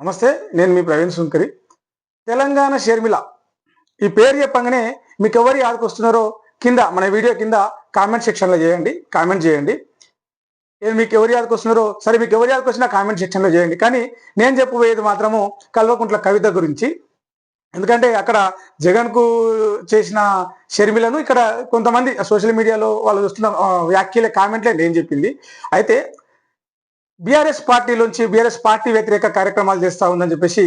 నమస్తే నేను మీ ప్రవీణ్ సుంకరి. తెలంగాణ షర్మిల. ఈ పేరు చెప్పంగానే మీకు ఎవరు యాదకొస్తున్నారో కింద మన వీడియో కింద కామెంట్ సెక్షన్లో చేయండి కామెంట్ చేయండి. నేను మీకు ఎవరు యాదకొస్తున్నారో సరే మీకు ఎవరు యాదకొచ్చినా కామెంట్ సెక్షన్లో చేయండి. కానీ నేను చెప్పబోయేది మాత్రము కల్వకుంట్ల కవిత గురించి. ఎందుకంటే అక్కడ జగన్కు చేసిన షర్మిలను ఇక్కడ కొంతమంది సోషల్ మీడియాలో వాళ్ళు చూస్తున్న వ్యాఖ్యలే కామెంట్లే నేను చెప్పింది. అయితే బీఆర్ఎస్ పార్టీలోంచి బీఆర్ఎస్ పార్టీ వ్యతిరేక కార్యక్రమాలు చేస్తా ఉందని చెప్పేసి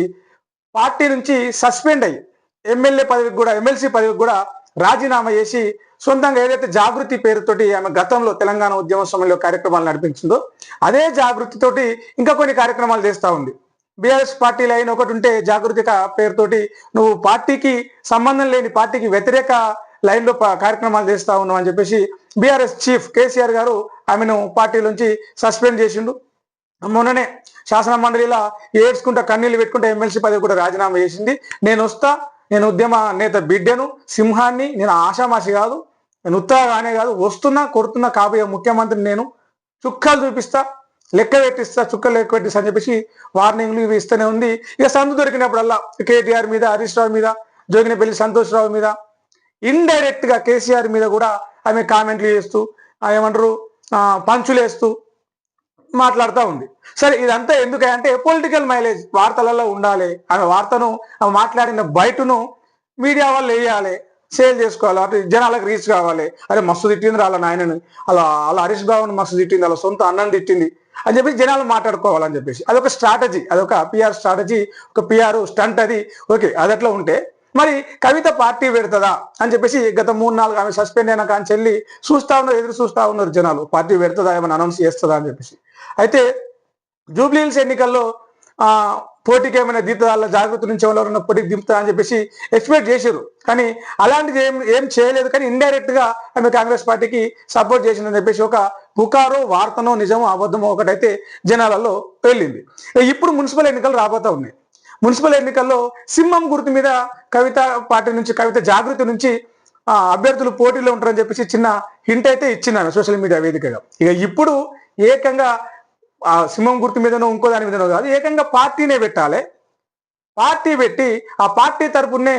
పార్టీ నుంచి సస్పెండ్ అయ్యి ఎమ్మెల్యే పదవికి కూడా ఎమ్మెల్సీ పదవికి కూడా రాజీనామా చేసి సొంతంగా ఏదైతే జాగృతి పేరుతోటి ఆమె గతంలో తెలంగాణ ఉద్యమ సమయంలో కార్యక్రమాలు నడిపించిందో అదే జాగృతితోటి ఇంకా కొన్ని కార్యక్రమాలు చేస్తా ఉంది. బీఆర్ఎస్ పార్టీ అయిన ఒకటి ఉంటే జాగృతి పేరుతోటి నువ్వు పార్టీకి సంబంధం లేని పార్టీకి వ్యతిరేక లైన్లో కార్యక్రమాలు చేస్తా ఉన్నావు అని చెప్పేసి బీఆర్ఎస్ చీఫ్ కేసీఆర్ గారు ఆమెను పార్టీలోంచి సస్పెండ్ చేసిండు. మొన్ననే శాసన మండలిలో ఏడ్చుకుంటా కన్నీళ్ళు పెట్టుకుంటా ఎమ్మెల్సీ పదవి కూడా రాజీనామా చేసింది. నేను వస్తా నేను ఉద్యమ నేత బిడ్డను సింహాన్ని నేను ఆషామాషి కాదు నేను ఉత్తగానే కాదు వస్తున్నా కొడుతున్నా కాబోయే ముఖ్యమంత్రిని నేను చుక్కలు చూపిస్తా లెక్క పెట్టిస్తా చుక్కలు లెక్క పెట్టిస్తా అని చెప్పేసి వార్నింగ్లు ఇవి ఇస్తూనే ఉంది. ఇక సందు దొరికినప్పుడల్లా కేటీఆర్ మీద హరీష్ రావు మీద జోగినపల్లి సంతోష్ రావు మీద ఇండైరెక్ట్గా కేసీఆర్ మీద కూడా ఆమె కామెంట్లు చేస్తూ ఏమంటారు పంచులు వేస్తూ మాట్లాడుతూ ఉంది. సరే ఇదంతా ఎందుకంటే పొలిటికల్ మైలేజ్ వార్తలలో ఉండాలి. ఆమె వార్తను ఆమె మాట్లాడిన బయటను మీడియా వాళ్ళు వేయాలి. సేల్ చేసుకోవాలి. అటు జనాలకు రీచ్ కావాలి. అరే మస్తు తిట్టింది వాళ్ళ నాయనని. అలా అలా హరీష్ బాబుని మస్తు తిట్టింది అలా సొంత అన్నం తిట్టింది అని చెప్పేసి జనాలు మాట్లాడుకోవాలని చెప్పేసి. అదొక స్ట్రాటజీ అదొక పిఆర్ స్ట్రాటజీ ఒక పిఆర్ స్టంట్ అది. ఓకే అది అట్లా ఉంటే మరి కవిత పార్టీ పెడుతుందా అని చెప్పేసి గత మూడు నాలుగు ఆమె సస్పెండ్ అయినా కానీ చెల్లి చూస్తా ఉన్నారు ఎదురు చూస్తా ఉన్నారు జనాలు. పార్టీ పెడుతుందా ఏమైనా అనౌన్స్ చేస్తుందా అని చెప్పేసి. అయితే జూబ్లీహిల్స్ ఎన్నికల్లో ఆ, పోటీకి ఏమైనా దిద్దుతాల జాగ్రత్త నుంచి ఎవరైనా పోటీకి దింపుతా అని చెప్పేసి ఎక్స్పెక్ట్ చేశారు కానీ అలాంటిది ఏం ఏం చేయలేదు. కానీ ఇండైరెక్ట్గా ఆమె కాంగ్రెస్ పార్టీకి సపోర్ట్ చేసిందని చెప్పేసి ఒక పుకారో వార్తనో నిజమో అబద్ధమో ఒకటైతే జనాలలో వెళ్ళింది ఇప్పుడు మున్సిపల్ ఎన్నికలు రాబోతా ఉన్నాయి. మున్సిపల్ ఎన్నికల్లో సింహం గుర్తు మీద కవిత పార్టీ నుంచి కవిత జాగృతి నుంచి అభ్యర్థులు పోటీలో ఉంటారని చెప్పేసి చిన్న హింట్ అయితే ఇచ్చినాను సోషల్ మీడియా వేదికగా. ఇక ఇప్పుడు ఏకంగా ఆ సింహం గుర్తు మీదనో ఇంకో దాని మీదనో కాదు ఏకంగా పార్టీనే పెట్టాలి. పార్టీ పెట్టి ఆ పార్టీ తరపునే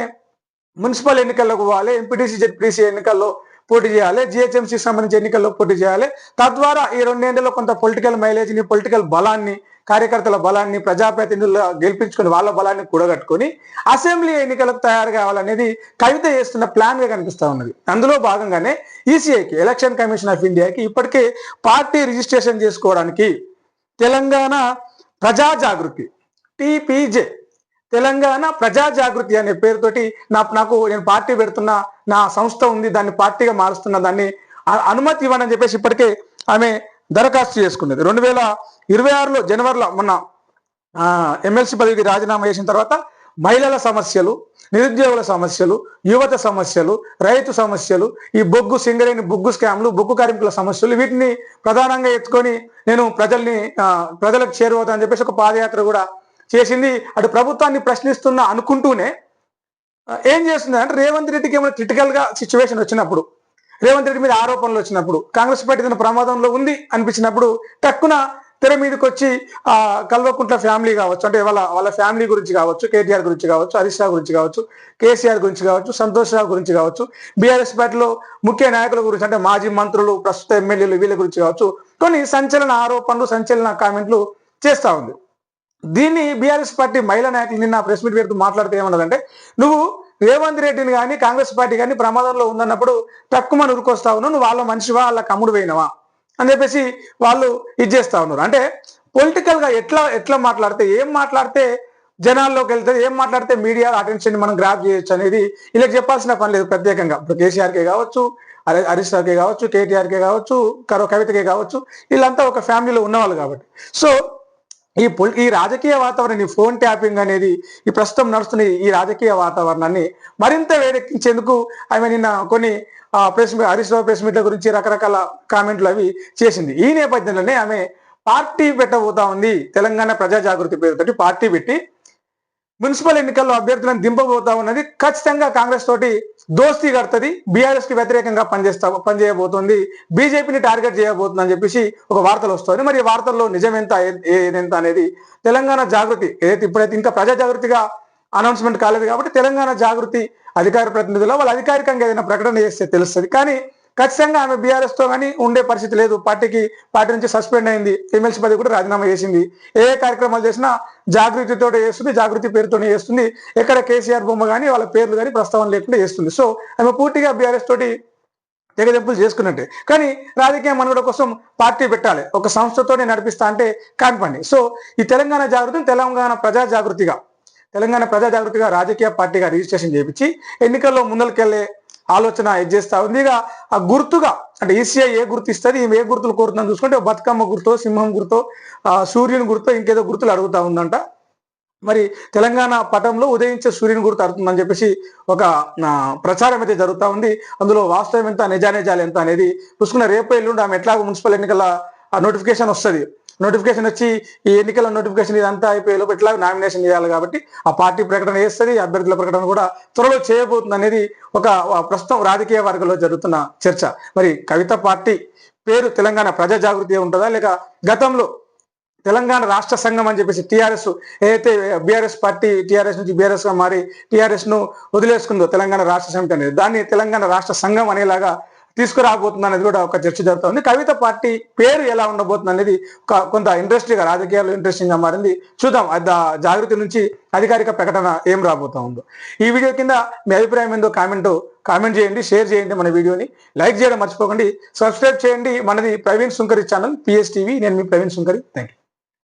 మున్సిపల్ ఎన్నికల్లోకి పోవాలి ఎంపీటీసీ జెడ్పీటీసీ ఎన్నికల్లో పోటీ చేయాలి జిహెచ్ఎంసీ సంబంధించి ఎన్నికల్లో పోటీ చేయాలి. తద్వారా ఈ రెండేళ్ళలో కొంత పొలిటికల్ మైలేజ్ని పొలిటికల్ బలాన్ని కార్యకర్తల బలాన్ని ప్రజాప్రతినిధులు గెలిపించుకొని వాళ్ళ బలాన్ని కూడగట్టుకొని అసెంబ్లీ ఎన్నికలకు తయారు కావాలనేది కవిత చేస్తున్న ప్లాన్గా కనిపిస్తా ఉన్నది. అందులో భాగంగానే ఈసీఐకి ఎలక్షన్ కమిషన్ ఆఫ్ ఇండియాకి ఇప్పటికే పార్టీ రిజిస్ట్రేషన్ చేసుకోవడానికి తెలంగాణ ప్రజా జాగృతి టీపీజే తెలంగాణ ప్రజా జాగృతి అనే పేరుతోటి నా నాకు నేను పార్టీ పెడుతున్న నా సంస్థ ఉంది దాన్ని పార్టీగా మారుస్తున్న దాన్ని అనుమతి ఇవ్వనని చెప్పేసి ఇప్పటికే ఆమె దరఖాస్తు చేసుకున్నది. రెండు వేల ఇరవై ఆరులో జనవరిలో మొన్న ఎమ్మెల్సీ పదవికి రాజీనామా చేసిన తర్వాత మహిళల సమస్యలు నిరుద్యోగుల సమస్యలు యువత సమస్యలు రైతు సమస్యలు ఈ బొగ్గు సింగరేణి బొగ్గు స్కామ్లు బొగ్గు కార్మికుల సమస్యలు వీటిని ప్రధానంగా ఎత్తుకొని నేను ప్రజల్ని ప్రజలకు చేరువవుతానని చెప్పేసి ఒక పాదయాత్ర కూడా చేసింది. అటు ప్రభుత్వాన్ని ప్రశ్నిస్తున్నా అనుకుంటూనే ఏం చేస్తుంది అంటే రేవంత్ రెడ్డికి ఏమైనా క్రిటికల్గా సిచ్యువేషన్ వచ్చినప్పుడు రేవంత్ రెడ్డి మీద ఆరోపణలు వచ్చినప్పుడు కాంగ్రెస్ పార్టీ తన ప్రమాదంలో ఉంది అనిపించినప్పుడు టక్కున తెర మీదకి వచ్చి ఆ కల్వకుంట్ల ఫ్యామిలీ కావచ్చు అంటే వాళ్ళ వాళ్ళ ఫ్యామిలీ గురించి కావచ్చు కేటీఆర్ గురించి కావచ్చు హరీష్ రావు గురించి కావచ్చు కేసీఆర్ గురించి కావచ్చు సంతోష్ రావు గురించి కావచ్చు బీఆర్ఎస్ పార్టీలో ముఖ్య నాయకుల గురించి అంటే మాజీ మంత్రులు ప్రస్తుత ఎమ్మెల్యేలు వీళ్ళ గురించి కావచ్చు కొన్ని సంచలన ఆరోపణలు సంచలన కామెంట్లు చేస్తా ఉంది. దీన్ని బీఆర్ఎస్ పార్టీ మహిళా నాయకులు నిన్న ప్రెస్ మీట్ పెడుతూ మాట్లాడితే ఏమన్నదంటే నువ్వు రేవంత్ రెడ్డిని కానీ కాంగ్రెస్ పార్టీ కానీ ప్రమాదంలో ఉందన్నప్పుడు తక్కువ ఉరుకొస్తా ఉన్నావు నువ్వు వాళ్ళ మనిషివా వాళ్ళ కమ్ముడు పోయినవా? అని చెప్పేసి వాళ్ళు ఇది చేస్తా ఉన్నారు. అంటే పొలిటికల్గా ఎట్లా ఎట్లా మాట్లాడితే ఏం మాట్లాడితే జనాల్లోకి వెళ్తుంది ఏం మాట్లాడితే మీడియా అటెన్షన్ మనం గ్రాప్ చేయొచ్చు అనేది ఇలా చెప్పాల్సిన పని లేదు ప్రత్యేకంగా. ఇప్పుడు కేసీఆర్కే కావచ్చు హరీష్ రావుకే కావచ్చు కేటీఆర్కే కావచ్చు కరో కవితకే కావచ్చు వీళ్ళంతా ఒక ఫ్యామిలీలో ఉన్నవాళ్ళు కాబట్టి. సో ఈ పొలి ఈ రాజకీయ వాతావరణం ఈ ఫోన్ ట్యాపింగ్ అనేది ఈ ప్రస్తుతం నడుస్తున్న ఈ రాజకీయ వాతావరణాన్ని మరింత వేడెక్కించేందుకు ఆమె నిన్న కొన్ని ప్రెస్ హరీష్ రావు ప్రెస్ మీట్ల గురించి రకరకాల కామెంట్లు అవి చేసింది. ఈ నేపథ్యంలోనే ఆమె పార్టీ పెట్టబోతా ఉంది. తెలంగాణ ప్రజా జాగృతి పేరుతోటి పార్టీ పెట్టి మున్సిపల్ ఎన్నికల్లో అభ్యర్థులను దింపబోతా ఉన్నది. ఖచ్చితంగా కాంగ్రెస్ తోటి దోస్తీ కడుతుంది. బీఆర్ఎస్కి వ్యతిరేకంగా పనిచేస్తా పనిచేయబోతోంది. బీజేపీని టార్గెట్ చేయబోతుంది అని చెప్పేసి ఒక వార్తలు వస్తుంది. మరి వార్తల్లో నిజం ఎంత ఏదెంత అనేది తెలంగాణ జాగృతి ఏదైతే ఇప్పుడైతే ఇంకా ప్రజా జాగృతిగా అనౌన్స్మెంట్ కాలేదు కాబట్టి తెలంగాణ జాగృతి అధికార ప్రతినిధుల వాళ్ళు అధికారికంగా ఏదైనా ప్రకటన చేస్తే తెలుస్తుంది. కానీ ఖచ్చితంగా ఆమె బీఆర్ఎస్తో కానీ ఉండే పరిస్థితి లేదు. పార్టీకి పార్టీ నుంచి సస్పెండ్ అయింది. ఎమ్మెల్సీ పదవి కూడా రాజీనామా చేసింది. ఏ కార్యక్రమాలు చేసినా జాగృతితో చేస్తుంది జాగృతి పేరుతోనే చేస్తుంది. ఎక్కడ కేసీఆర్ బొమ్మ కానీ వాళ్ళ పేర్లు కానీ ప్రస్తావన లేకుండా చేస్తుంది. సో ఆమె పూర్తిగా బీఆర్ఎస్ తోటి తెగదెంపులు చేసుకున్నట్టే. కానీ రాజకీయ మనుగడ కోసం పార్టీ పెట్టాలి. ఒక సంస్థతోనే నడిపిస్తా అంటే కాని సో ఈ తెలంగాణ జాగృతిని తెలంగాణ ప్రజా జాగృతిగా తెలంగాణ ప్రజా జాగృతిగా రాజకీయ పార్టీగా రిజిస్ట్రేషన్ చేయించి ఎన్నికల్లో ముందరికెళ్ళే ఆలోచన ఇది చేస్తూ ఉంది. ఇక ఆ గుర్తుగా అంటే ఈసీఐ ఏ గుర్తు ఇస్తుంది ఈమె ఏ గుర్తులు కోరుతుందని చూసుకుంటే బతుకమ్మ గుర్తో సింహం గుర్తో సూర్యుని గుర్తో ఇంకేదో గుర్తులు అడుగుతా ఉందంట. మరి తెలంగాణ పటంలో ఉదయించే సూర్యుని గుర్తు అడుగుతుందని చెప్పేసి ఒక ప్రచారం అయితే జరుగుతూ ఉంది. అందులో వాస్తవం ఎంత నిజానిజాలు ఎంత అనేది చూసుకున్న రేపు ఎల్లుండి ఆమె ఎట్లాగో మున్సిపల్ ఎన్నికల నోటిఫికేషన్ వస్తుంది. నోటిఫికేషన్ వచ్చి ఈ ఎన్నికల నోటిఫికేషన్ ఇదంతా అయిపోయే లోపు ఎట్లా నామినేషన్ చేయాలి కాబట్టి ఆ పార్టీ ప్రకటన చేస్తుంది అభ్యర్థుల ప్రకటన కూడా త్వరలో చేయబోతుంది అనేది ఒక ప్రస్తుతం రాజకీయ వర్గంలో జరుగుతున్న చర్చ. మరి కవిత పార్టీ పేరు తెలంగాణ ప్రజా జాగృతి ఉంటుందా? లేక గతంలో తెలంగాణ రాష్ట్ర సంఘం అని చెప్పేసి టీఆర్ఎస్ ఏదైతే బీఆర్ఎస్ పార్టీ టీఆర్ఎస్ నుంచి బీఆర్ఎస్గా మారి టీఆర్ఎస్ను వదిలేసుకుందో తెలంగాణ రాష్ట్ర సమితి అనేది దాన్ని తెలంగాణ రాష్ట్ర సంఘం అనేలాగా తీసుకురాబోతుంది అనేది కూడా ఒక చర్చ జరుగుతుంది కవిత పార్టీ పేరు ఎలా ఉండబోతుంది అనేది ఒక కొంత ఇంట్రెస్టింగ్గా రాజకీయాల్లో ఇంట్రెస్టింగ్గా మారింది. చూద్దాం. అది జాగృతి నుంచి అధికారిక ప్రకటన ఏం రాబోతా ఉందో. ఈ వీడియో కింద మీ అభిప్రాయం ఏందో కామెంట్ కామెంట్ చేయండి షేర్ చేయండి మన వీడియోని. లైక్ చేయడం మర్చిపోకండి. సబ్స్క్రైబ్ చేయండి. మనది ప్రవీణ్ సుంకరి ఛానల్ పిఎస్ టీవీ నేను మీ ప్రవీణ్ సుంకరి. Thank you